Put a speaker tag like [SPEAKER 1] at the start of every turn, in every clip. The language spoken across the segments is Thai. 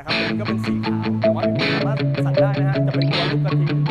[SPEAKER 1] นะครับตันก็เป็นสีขาวแต่ว่าพี่สามารถสั่งได้นะฮะจะเป็นตัวลูกกระทิง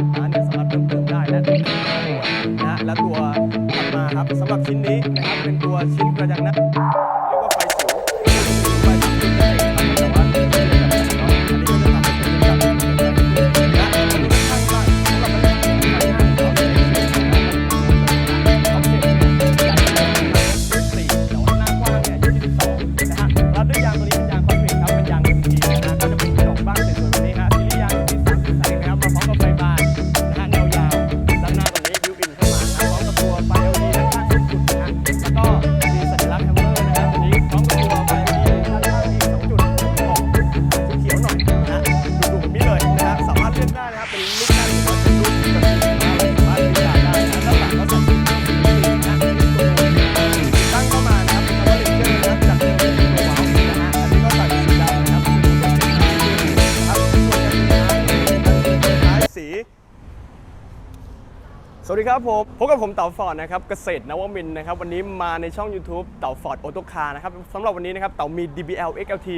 [SPEAKER 1] สวัสดีครับผมพบกับผมเต๋าฟอร์ดนะครับเกษตรนวมินนะครับวันนี้มาในช่อง YouTube เต๋าฟอร์ดออโตคาร์นะครับสำหรับวันนี้นะครับเต๋ามี DBL XLT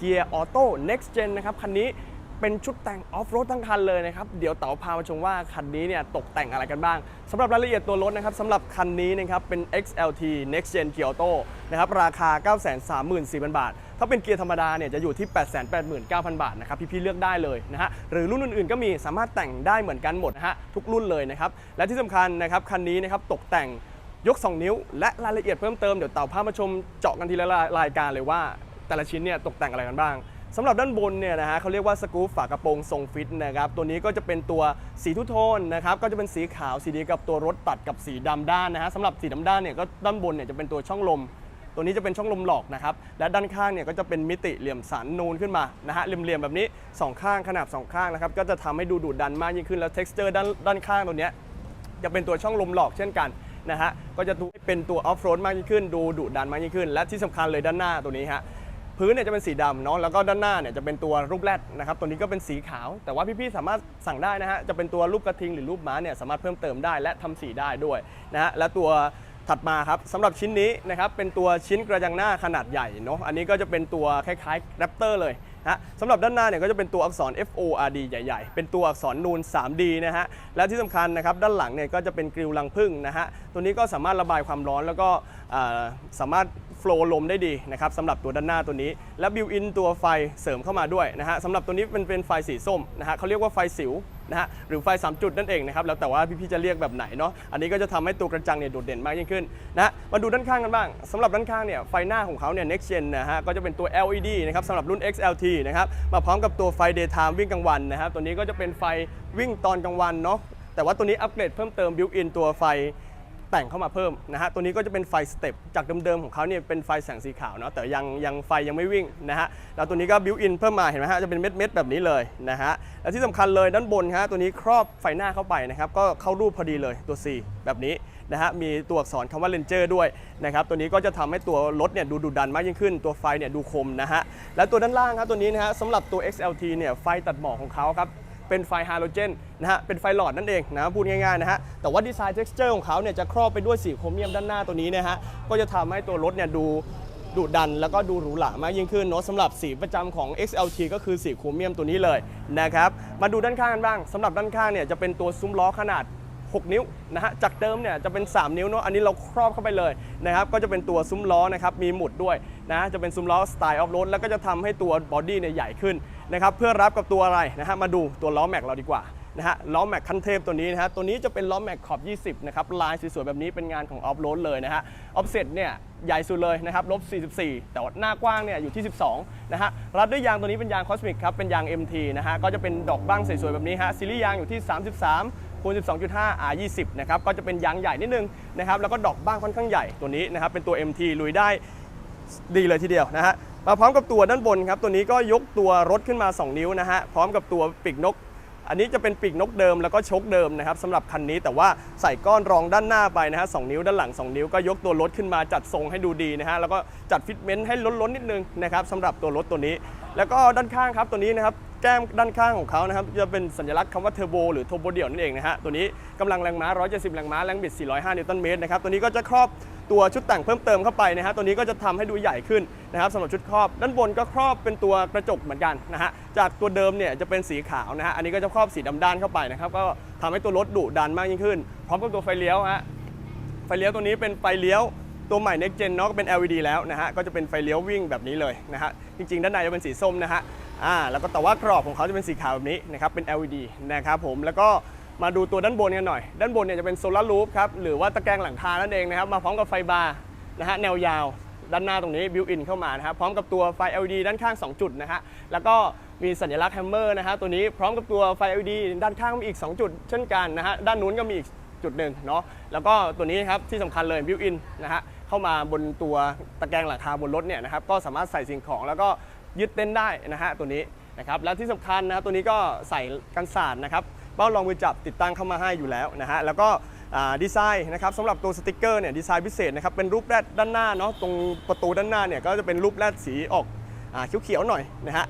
[SPEAKER 1] Gear Auto Next Gen นะครับคันนี้ เป็นชุดแต่งออฟโรดทั้งคันเลยนะครับ เดี๋ยวเต๋าพามาชมว่าคันนี้เนี่ยตกแต่งอะไรกันบ้างสำหรับรายละเอียดตัวรถนะครับสำหรับคันนี้นะครับเป็น XLT Next Gen Gear Auto นะครับราคา 934,000 บาท ถ้าเป็นเกียร์ธรรมดาเนี่ยจะอยู่ที่ 889,000 บาทนะครับพี่ๆเลือกได้เลยนะฮะหรือรุ่นอื่นๆก็มีสามารถแต่งได้เหมือนกันหมดนะฮะทุกรุ่นเลยนะครับและที่สำคัญนะครับคันนี้นะครับตกแต่งยก 2 นิ้ว และรายละเอียดเพิ่มเติมเดี๋ยวเต่าพามาชมเจาะกันทีละรายการเลยว่า แต่ละชิ้นเนี่ยตกแต่งอะไรกันบ้าง สำหรับด้านบนเนี่ยนะฮะเขาเรียกว่าสกู๊ปฝากระโปรงทรงฟิตนะครับตัวนี้ก็จะเป็นตัวสีทุโทนนะครับก็จะเป็นสีขาวสีดีกับตัวรถตัดกับสีดำด้านนะฮะสำหรับสีดำด้านเนี่ยก็ด้านบนเนี่ยจะเป็นตัวช่องลม ตัวนี้จะเป็นช่องลมหลอกนะครับและด้านข้างเนี่ยก็จะเป็นมิติเหลี่ยมสันนูนขึ้นมานะฮะเหลี่ยมๆแบบนี้สองข้างขนาบสองข้างนะครับก็จะทำให้ดูดูดดันมากยิ่งขึ้นแล้ว texture ด้านด้านข้างตัวเนี้ยจะเป็นตัวช่องลมหลอกเช่นกันนะฮะก็จะดูให้เป็นตัวออฟโรดมากยิ่งขึ้น ดูดุดันมากยิ่งขึ้น และที่สำคัญเลยด้านหน้าตัวนี้ฮะ พื้นเนี่ยจะเป็นสีดำเนาะแล้วก็ด้านหน้าเนี่ยจะเป็นตัวรูปแรดนะครับตัวนี้ก็เป็นสีขาว แต่ว่าพี่ๆสามารถสั่งได้นะฮะจะเป็นตัวรูปกระทิงหรือรูปม้าเนี่ยสามารถเพิ่มเติมได้และทำสีได้ด้วยนะฮะและตัวถัดมาครับสำหรับชิ้นนี้นะครับเป็นตัวชิ้นกระจังหน้าขนาดใหญ่เนาะอันนี้ก็จะเป็นตัวคล้ายๆแรปเตอร์เลยนะสำหรับด้านหน้าเนี่ยก็จะเป็นตัวอักษร F O R D ใหญ่ๆ เป็นตัวอักษรนูน 3D นะฮะและที่สำคัญนะครับด้านหลังเนี่ยก็จะเป็นกริลลังพึ่งนะฮะตัวนี้ก็สามารถระบายความร้อนแล้วก็สามารถ โฟล์ลมได้ดีนะครับสำหรับตัวด้านหน้าตัวนี้ และบิวอินตัวไฟเสริมเข้ามาด้วยนะฮะสำหรับตัวนี้เป็นเป็นไฟสีส้มนะฮะเขาเรียกว่าไฟสิวนะฮะหรือไฟ 3 จุดนั่นเองนะครับแล้วแต่ว่าพี่ๆจะเรียกแบบไหนเนาะอันนี้ก็จะทำให้ตัวกระจังเนี่ยโดดเด่นมากยิ่งขึ้นนะฮะมาดูด้านข้างกันบ้างสำหรับด้านข้างเนี่ยไฟหน้าของเขาเนี่ย next gen นะฮะก็จะเป็นตัว LED นะครับสำหรับรุ่น XLT นะครับมาพร้อมกับตัวไฟ daytime วิ่งกลางวันนะครับตัวนี้ก็จะเป็นไฟวิ่งตอนกลางวันเนาะแต่ว่าตัวนี้อัปเกรดเพิ่มเติม built in ตัวไฟ แต่งเข้ามาเพิ่มนะฮะตัวนี้ก็จะเป็นไฟสเต็ปจากเดิมๆของเขาเนี่ยเป็นไฟแสงสีขาวเนาะแต่ยังยังไฟยังไม่วิ่งนะฮะแล้วตัวนี้ก็บิวอินเพิ่มมาเห็นไหมฮะจะเป็นเม็ดๆแบบนี้เลยนะฮะและที่สำคัญเลยด้านบนฮะตัวนี้ครอบไฟหน้าเข้าไปนะครับก็เข้ารูปพอดีเลยตัว C แบบนี้นะฮะมีตัวอักษรคำว่าเลนเจอร์ด้วยนะครับตัวนี้ก็จะทำให้ตัวรถเนี่ยดูดุดันมากยิ่งขึ้น ตัวไฟเนี่ยดูคมนะฮะและตัวด้านล่างครับตัวนี้นะฮะสำหรับตัว XLT เนี่ยไฟตัดหมอกของเขาครับ เป็นไฟฮาโลเจนนะฮะเป็นไฟหลอดนั่นเองนะพูดง่ายๆนะฮะแต่ว่าดีไซน์ texture ของเขาเนี่ยจะครอบไปด้วยสีโครเมียมด้านหน้าตัวนี้นะฮะก็จะทำให้ตัวรถเนี่ยดูดุดันแล้วก็ดูหรูหรามากยิ่งขึ้นเนาะสำหรับสีประจำของ XLT ก็คือสีโครเมียมตัวนี้เลยนะครับมาดูด้านข้างกันบ้างสำหรับด้านข้างเนี่ยจะเป็นตัวซุ้มล้อขนาด 6 นิ้วนะฮะจากเดิมเนี่ยจะเป็น 3 นิ้วเนาะอันนี้เราครอบเข้าไปเลยนะครับก็จะเป็นตัวซุ้มล้อนะครับมีหมุดด้วยนะจะเป็นซุ้มล้อสไตล์ออฟโรดแล้วก็จะทำให้ตัวบอดี้เนี่ยใหญ่ขึ้น นะครับเพื่อรับกับตัวอะไรนะฮะมาดูตัวล้อแม็กเราดีกว่านะฮะล้อแม็กคันเทพตัวนี้นะฮะตัวนี้จะเป็นล้อแม็กขอบ 20 นะครับ ลายสวยๆ แบบนี้เป็นงานของออฟโรดเลยนะฮะออฟเซ็ตเนี่ยใหญ่สุดเลยนะครับลบ 44 แต่ว่าหน้ากว้างเนี่ยอยู่ที่ 12 นะฮะรัดด้วยยางตัวนี้เป็นยางคอสมิกครับ เป็นยาง MT นะฮะก็จะเป็นดอกบ้างสวยๆ แบบนี้ฮะซีรีส์ยางอยู่ที่ 33คูณ12.5 R 20นะครับก็จะเป็นยางใหญ่นิดนึงนะครับแล้วก็ดอกบ้างค่อนข้างใหญ่ตัวนี้นะครับเป็นตัว MT ลุยได้ดีเลยทีเดียวนะฮะ มาพร้อมกับตัวด้านบนครับ ตัวนี้ก็ยกตัวรถขึ้นมา 2 นิ้วนะฮะ พร้อมกับตัวปีกนก อันนี้จะเป็นปีกนกเดิมแล้วก็ชกเดิมนะครับสำหรับคันนี้แต่ว่าใส่ก้อนรองด้านหน้าไปนะฮะสองนิ้วด้านหลัง 2 นิ้วก็ยกตัวรถขึ้นมาจัดทรงให้ดูดีนะฮะแล้วก็จัดฟิตเมนต์ให้ล้นๆนิดนึงนะครับสำหรับตัวรถตัวนี้ แล้วก็ด้านข้างครับตัวนี้นะครับแก้มด้านข้างของเขานะครับจะเป็นสัญลักษณ์คำว่าเทอร์โบหรือโทโบเดี่ยวนั่นเองนะฮะตัวนี้กำลังแรงม้า 170 แรงม้าแรงบิด 405 นิวตันเมตรนะครับตัวนี้ก็จะครอบ ตัวชุดแต่งเพิ่มเติมเข้าไปนะฮะตัวนี้ก็จะทำให้ดูใหญ่ขึ้นนะครับสำหรับชุดครอบ ด้านบนก็ครอบเป็นตัวกระจกเหมือนกันนะฮะจากตัวเดิมเนี่ยจะเป็นสีขาวนะฮะอันนี้ก็จะครอบสีดำด้านเข้าไปนะครับก็ทำให้ตัวรถดุดันมากยิ่งขึ้น พร้อมกับตัวไฟเลี้ยวฮะไฟเลี้ยวตัวนี้เป็นไฟเลี้ยวตัวใหม่ Next Gen เนาะก็เป็น LED แล้วนะฮะก็จะเป็นไฟเลี้ยววิ่งแบบนี้เลยนะฮะจริงๆ ด้านในจะเป็นสีส้มนะฮะอ่าแล้วก็แต่ว่ากรอบของเขาจะเป็นสีขาวแบบนี้นะครับเป็น LED นะครับผมแล้วก็ มาดูตัวด้านบนกันหน่อย ด้านบนเนี่ยจะเป็นโซลารูฟครับ หรือว่าตะแกรงหลังคานั่นเองนะครับ มาพร้อมกับไฟบาร์นะฮะแนวยาว ด้านหน้าตรงนี้บิวอินเข้ามานะครับ พร้อมกับตัวไฟ LED ด้านข้าง 2 จุดนะฮะ แล้วก็มีสัญลักษณ์แฮมเมอร์นะฮะ ตัวนี้พร้อมกับตัวไฟ LED ด้านข้างมีอีก 2 จุด เช่นกันนะฮะ ด้านนู้นก็มีอีกจุดหนึ่งเนาะ แล้วก็ตัวนี้ครับที่สำคัญเลยบิวอินนะฮะ เข้ามาบนตัวตะแกรงหลังคาบนรถเนี่ยนะครับ ก็สามารถใส่สิ่งของแล้วก็ยึดเต้นได้นะฮะตัวนี้นะครับ แล้วที่สำคัญนะครับตัวนี้ก็ใส่กันสาดนะครับเป้ารองมือจับติดตั้งเข้ามาให้อยู่แล้วนะฮะแล้วก็ดีไซน์นะครับสำหรับตัวสติกเกอร์เนี่ยดีไซน์พิเศษนะครับเป็นรูปแรดด้านหน้าเนาะตรงประตูด้านหน้าเนี่ยก็จะเป็นรูปแรดสีออกอ่าเขียวๆหน่อยนะฮะ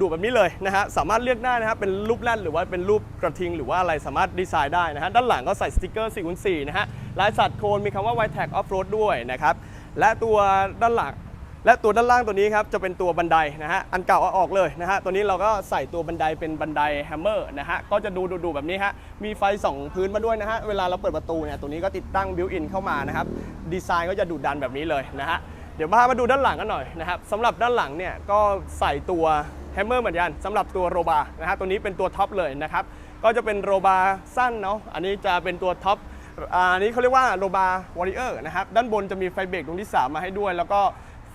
[SPEAKER 1] ดูๆแบบนี้เลยนะฮะสามารถเลือกได้นะครับเป็นรูปแรดหรือว่าเป็นรูปกระทิง หรือว่าอะไรสามารถดีไซน์ได้นะฮะด้านหลังก็ใส่สติกเกอร์4คูณ4นะฮะลายสัตว์โคนมีคำว่า y t a g Off Road ด้วยนะครับและตัวด้านหลัง และตัวด้านล่างตัวนี้ครับจะเป็นตัวบันไดนะฮะอันเก่าเอาออกเลยนะฮะตัวนี้เราก็ใส่ตัวบันไดเป็นบันไดแฮมเมอร์นะฮะก็จะดูดูแบบนี้ฮะมีไฟส่องพื้นมาด้วยนะฮะเวลาเราเปิดประตูเนี่ยตัวนี้ก็ติดตั้งบิวอินเข้ามานะครับดีไซน์ก็จะดูดันแบบนี้เลยนะฮะเดี๋ยวพามาดูด้านหลังกันหน่อยนะครับสำหรับด้านหลังเนี่ยก็ใส่ตัวแฮมเมอร์เหมือนกันสำหรับตัวโรบาร์นะฮะตัวนี้เป็นตัวท็อปเลยนะครับก็จะเป็นโรบาร์สั้นเนาะอันนี้จะเป็นตัวท็อปอันนี้เขาเรียกว่าโรบาวอริเออร์นะครับด้านบนจะมีไฟเบรกดวงที่ 3 มาให้ด้วย แล้วก็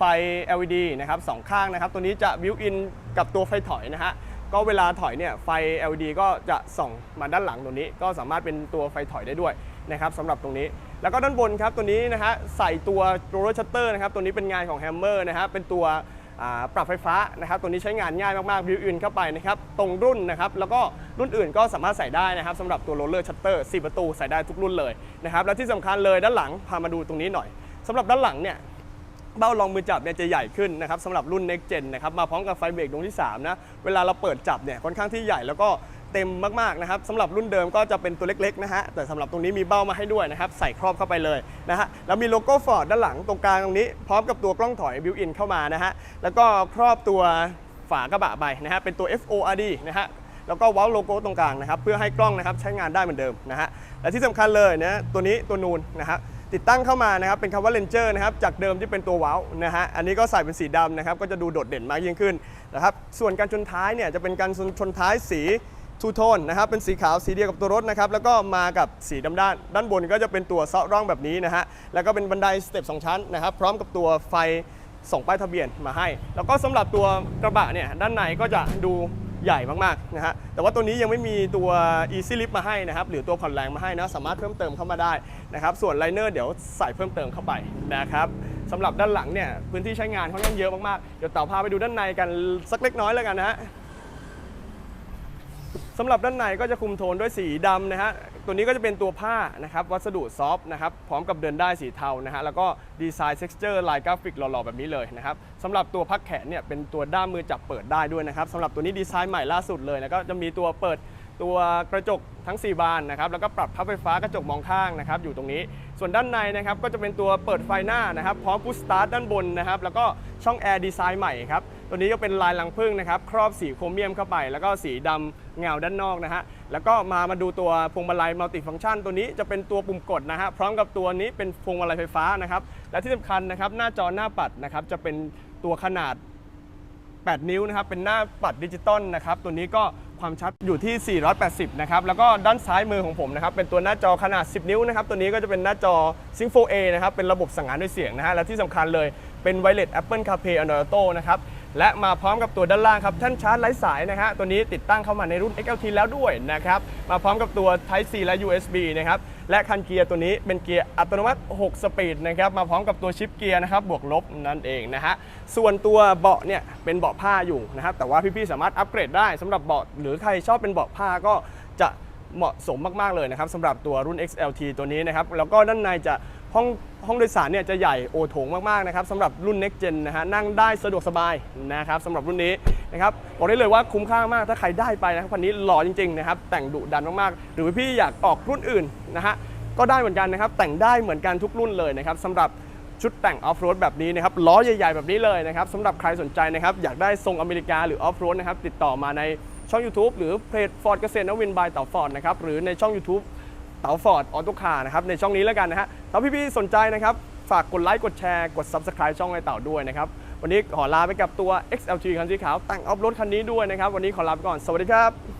[SPEAKER 1] ไฟ LED นะครับสองข้างนะครับ ตัวนี้จะบิวอินกับตัวไฟถอยนะฮะก็เวลาถอยเนี่ยไฟ LED ก็จะส่องมาด้านหลังตรงนี้ ก็สามารถเป็นตัวไฟถอยได้ด้วยนะครับสำหรับตรงนี้ แล้วก็ด้านบนครับตัวนี้นะฮะใส่ตัวโรลเลอร์ชัตเตอร์นะครับตัวนี้เป็นงานของแฮมเมอร์นะฮะเป็นตัวปรับไฟฟ้านะครับตัวนี้ใช้งานง่ายมากๆบิวอินเข้าไปนะครับตรงรุ่นนะครับแล้วก็รุ่นอื่นก็สามารถใส่ได้นะครับสำหรับตัวโรลเลอร์ชัตเตอร์4ประตูใส่ได้ทุกรุ่นเลยนะครับและที่สำคัญเลยด้านหลังพามาดูตรงนี้หน่อยสำหรับด้านหลังเนี่ย เบ้ารองมือจับเนี่ยจะใหญ่ขึ้นนะครับสำหรับรุ่น Next Gen นะครับมาพร้อมกับไฟเบรกดวงที่3นะเวลาเราเปิดจับเนี่ยค่อนข้างที่ใหญ่แล้วก็เต็มมากๆนะครับสำหรับรุ่นเดิมก็จะเป็นตัวเล็กๆนะฮะแต่สำหรับตรงนี้มีเบ้ามาให้ด้วยนะครับใส่ครอบเข้าไปเลยนะฮะแล้วมีโลโก้ Ford ด้านหลังตรงกลางตรงนี้ พร้อมกับตัวกล้องถอยบิวอินเข้ามานะฮะแล้วก็ครอบตัวฝากระบะไปนะฮะเป็นตัว FORD นะฮะแล้วก็ว้าโลโก้ตรงกลางนะครับเพื่อให้กล้องนะครับใช้งานได้เหมือนเดิมนะฮะและที่สำคัญเลยนะตัวนี้ตัวนูนนะฮะ ติดตั้งเข้ามานะครับเป็นคำว่า Ranger นะครับจากเดิมที่เป็นตัวว้าวนะฮะอันนี้ก็ใส่เป็นสีดำนะครับก็จะดูโดดเด่นมากยิ่งขึ้นนะครับส่วนการชนท้ายเนี่ยจะเป็นการชนท้ายสีทูโทนนะครับเป็นสีขาวสีเดียวกับตัวรถนะครับแล้วก็มากับสีดำด้าน ด้านบนก็จะเป็นตัวเซาะร่องแบบนี้นะฮะแล้วก็เป็นบันไดสเต็ปสองชั้นนะครับพร้อมกับตัวไฟส่งป้ายทะเบียนมาให้ แล้วก็สำหรับตัวกระบะเนี่ยด้านในก็จะดู ใหญ่มากๆนะฮะแต่ว่าตัวนี้ยังไม่มีตัว Easy Lift มาให้นะครับหรือตัวผ่อนแรงมาให้นะสามารถเพิ่มเติมเข้ามาได้นะครับส่วนไลเนอร์เดี๋ยวใส่เพิ่มเติมเข้าไปนะครับสำหรับด้านหลังเนี่ยพื้นที่ใช้งานค่อนข้างเยอะมากๆเดี๋ยวเต่าพาไปดูด้านในกันสักเล็กน้อยแล้วกันนะฮะ สำหรับด้านในก็จะคุมโทนด้วยสีดำนะฮะ ตัวนี้ก็จะเป็นตัวผ้านะครับ วัสดุซอฟต์นะครับ พร้อมกับเดินได้สีเทานะฮะ แล้วก็ดีไซน์เท็กซ์เจอร์ลายกราฟิกหล่อๆ แบบนี้เลยนะครับสำหรับตัวพักแขนเนี่ยเป็นตัวด้ามมือจับเปิดได้ด้วยนะครับสำหรับตัวนี้ดีไซน์ใหม่ล่าสุดเลยแล้วก็จะมีตัวเปิดตัวกระจกทั้ง 4 บานนะครับ แล้วก็ปรับพับไฟฟ้ากระจกมองข้างนะครับ อยู่ตรงนี้ ส่วนด้านในนะครับ ก็จะเป็นตัวเปิดไฟหน้านะครับ พร้อมพุชสตาร์ทด้านบนนะครับ แล้วก็ช่องแอร์ดีไซน์ใหม่ครับ ตัวนี้ก็เป็นลายลังพึ่งนะครับ ครอบสีโครเมียมเข้าไป แล้วก็สีดำ เงาด้านนอกนะฮะ แล้วก็มามาดูตัวพวงมาลัยมัลติฟังก์ชันตัวนี้จะเป็นตัวปุ่มกดนะฮะ พร้อมกับตัวนี้เป็นพวงมาลัยไฟฟ้านะครับ และที่สำคัญนะครับหน้าจอหน้าปัดนะครับจะเป็นตัวขนาด 8 นิ้วนะครับ เป็นหน้าปัดดิจิตอลนะครับ ตัวนี้ก็ความชัดอยู่ที่ 480 นะครับ แล้วก็ด้านซ้ายมือของผมนะครับ เป็นตัวหน้าจอขนาด 10 นิ้วนะครับ ตัวนี้ก็จะเป็นหน้าจอ Sync 4A นะครับ เป็นระบบสั่งงานด้วยเสียงนะฮะ และที่สำคัญเลย เป็น Wireless Apple CarPlay Android Auto นะครับ และมาพร้อมกับตัวด้านล่างครับแท่านชาร์จไร้สายนะฮะตัวนี้ติดตั้งเข้ามาในรุ่น XLT แล้วด้วยนะครับมาพร้อมกับตัว Type C และ USB นะครับและคันเกียร์ตัวนี้เป็นเกียร์อัตโนมัติ 6 สปีดนะครับมาพร้อมกับตัวชิปเกียร์นะครับบวกลบนั่นเองนะฮะส่วนตัวเบาะเนี่ยเป็นเบาะผ้าอยู่นะครับแต่ว่าพี่ๆสามารถอัปเกรดได้สำหรับเบาะหรือใครชอบเป็นเบาะผ้าก็จะเหมาะสมมากๆเลยนะครับสำหรับตัวรุ่น XLT ตัวนี้นะครับแล้วก็ด้านในจะ ห้องห้องโดยสารเนี่ยจะใหญ่โอโถงมากๆนะครับสำหรับรุ่น Next Gen นะฮะนั่งได้สะดวกสบายนะครับสำหรับรุ่นนี้นะครับบอกได้เลยว่าคุ้มค่ามากถ้าใครได้ไปนะครับคันนี้หล่อจริงๆนะครับแต่งดุดันมากๆ หรือพี่อยากออกรุ่นอื่นนะฮะก็ได้เหมือนกันนะครับแต่งได้เหมือนกันทุกรุ่นเลยนะครับสำหรับชุดแต่งออฟโรดแบบนี้นะครับล้อใหญ่ๆแบบนี้เลยนะครับสำหรับใครสนใจนะครับอยากได้ทรงอเมริกาหรือออฟโรดนะครับติดต่อมาในช่อง YouTube หรือเพจฟอร์ดเกษตรนวินบายเต่าฟอร์ดนะครับหรือในช่อง YouTube เต๋าฟอร์ดออโต้คาร์นะครับในช่องนี้แล้วกันนะฮะถ้าพี่ๆสนใจนะครับฝากกดไลค์กดแชร์กด Subscribe ช่องไอเต่าด้วยนะครับ วันนี้ขอลาไปกับตัว XLG คันสีขาวแต่งออฟรถคันนี้ด้วยนะครับ วันนี้ขอลาไปก่อน สวัสดีครับ